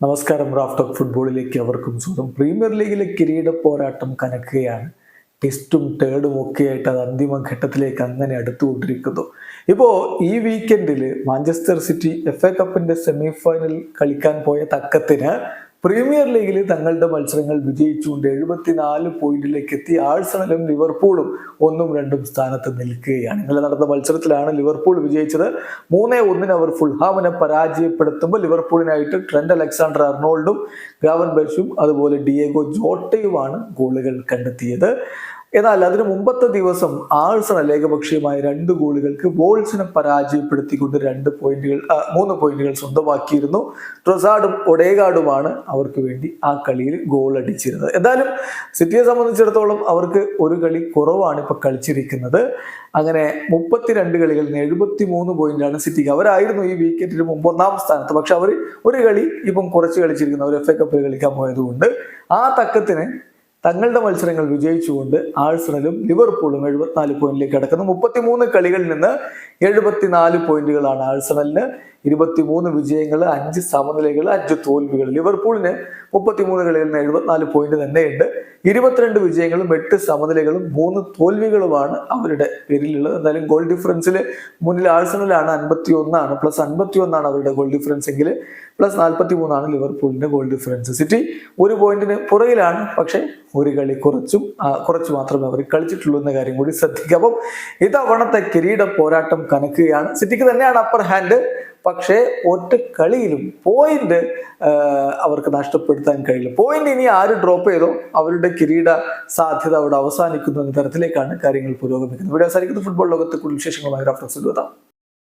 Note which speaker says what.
Speaker 1: നമസ്കാരം. Raft of ഫുട്ബോളിലേക്ക് അവർക്കും സ്വന്തം പ്രീമിയർ ലീഗിലെ കിരീട പോരാട്ടം കനക്കുകയാണ്. ടെസ്റ്റും തേർഡും ഒക്കെ ആയിട്ട് അത് അന്തിമ ഘട്ടത്തിലേക്ക് അങ്ങനെ അടുത്തുകൊണ്ടിരിക്കുന്നു. ഇപ്പോൾ ഈ വീക്കെൻഡിൽ മാഞ്ചസ്റ്റർ സിറ്റി എഫ് എ കപ്പിന്റെ സെമി ഫൈനൽ കളിക്കാൻ പോയ തക്കത്തിന് പ്രീമിയർ ലീഗിൽ തങ്ങളുടെ മത്സരങ്ങൾ വിജയിച്ചുകൊണ്ട് എഴുപത്തിനാല് പോയിന്റിലേക്ക് എത്തി ആഴ്സണലും ലിവർപൂളും ഒന്നും രണ്ടും സ്ഥാനത്ത് നിൽക്കുകയാണ്. ഇന്നലെ നടന്ന മത്സരത്തിലാണ് ലിവർപൂൾ വിജയിച്ചത്. മൂന്നേ ഒന്നിന് അവർ ഫുൾഹാമിനെ പരാജയപ്പെടുത്തുമ്പോൾ ലിവർപൂളിനായിട്ട് ട്രെൻഡ് അലക്സാണ്ടർ അർണോൾഡും ഗാവൻ ബെർഷും അതുപോലെ ഡിയേഗോ ജോട്ടയുമാണ് ഗോളുകൾ കണ്ടെത്തിയത്. എന്നാൽ അതിനു മുമ്പത്തെ ദിവസം ആഴ്സണൽ ഏകപക്ഷീയമായ രണ്ട് ഗോളുകൾക്ക് വോൾസിനെ പരാജയപ്പെടുത്തിക്കൊണ്ട് രണ്ട് പോയിന്റുകൾ മൂന്ന് പോയിന്റുകൾ സ്വന്തമാക്കിയിരുന്നു. ട്രൊസാഡും ഒഡേഗാർഡുമാണ് അവർക്ക് വേണ്ടി ആ കളിയിൽ ഗോൾ അടിച്ചിരുന്നത്. എന്തായാലും സിറ്റിയെ സംബന്ധിച്ചിടത്തോളം അവർക്ക് ഒരു കളി കുറവാണ് ഇപ്പൊ കളിച്ചിരിക്കുന്നത്. അങ്ങനെ മുപ്പത്തിരണ്ട് കളികളിൽ നിന്ന് എഴുപത്തി മൂന്ന് പോയിന്റാണ് സിറ്റിക്ക്. അവരായിരുന്നു ഈ വീക്കെൻഡിന് മുമ്പ് ഒന്നാം സ്ഥാനത്ത്. പക്ഷെ അവർ ഒരു കളി ഇപ്പം കുറച്ച് കളിച്ചിരിക്കുന്നു. അവർ എഫ് എ കപ്പിൽ കളിക്കാൻ പോയതുകൊണ്ട് ആ തക്കത്തിന് തങ്ങളുടെ മത്സരങ്ങൾ വിജയിച്ചുകൊണ്ട് ആഴ്സണലും ലിവർപൂളും എഴുപത്തിനാല് പോയിന്റിലേക്ക് കടക്കുന്നു. മുപ്പത്തിമൂന്ന് കളികളിൽ നിന്ന് എഴുപത്തിനാല് പോയിന്റുകളാണ് ആഴ്സണലിന് ഇരുപത്തിമൂന്ന് വിജയങ്ങൾ അഞ്ച് സമനിലകൾ അഞ്ച് തോൽവികൾ ലിവർപൂളിന് മുപ്പത്തിമൂന്ന് കളിയിൽ നിന്ന് എഴുപത്തിനാല് പോയിന്റ് തന്നെയുണ്ട്. ഇരുപത്തിരണ്ട് വിജയങ്ങളും എട്ട് സമനിലകളും മൂന്ന് തോൽവികളുമാണ് അവരുടെ പേരിലുള്ളത്. എന്തായാലും ഗോൾ ഡിഫറൻസിൽ മുന്നിൽ ആഴ്സണലാണ് അൻപത്തി ഒന്നാണ് പ്ലസ് അൻപത്തി ഒന്നാണ് അവരുടെ ഗോൾ ഡിഫറൻസ് എങ്കിൽ പ്ലസ് നാൽപ്പത്തി മൂന്നാണ് ലിവർപൂളിന്റെ ഗോൾ ഡിഫറൻസ് സിറ്റി ഒരു പോയിന്റിന് പുറകിലാണ് പക്ഷേ ഒരു കളി കുറച്ചും കുറച്ച് മാത്രമേ അവർ കളിച്ചിട്ടുള്ളൂ എന്ന കാര്യം കൂടി ശ്രദ്ധിക്കുക അപ്പം ഇതവണത്തെ കിരീട പോരാട്ടം കനക്കുകയാണ്. സിറ്റിക്ക് തന്നെയാണ് അപ്പർ ഹാൻഡ് പക്ഷേ ഒറ്റ കളിയിലും പോയിന്റ് അവർക്ക് നഷ്ടപ്പെടുത്താൻ കഴിയില്ല. പോയിന്റ് ഇനി ആര് ഡ്രോപ്പ് ചെയ്തോ അവരുടെ കിരീട സാധ്യത അവിടെ അവസാനിക്കുന്ന തരത്തിലേക്കാണ് കാര്യങ്ങൾ പുരോഗമിക്കുന്നത്. ഇവിടെ അവസാനിക്കുന്ന ഫുട്ബോൾ ലോകത്തെ കൂടുതൽ വിശേഷങ്ങളുമായി റഫറൻസ് എഴുതാം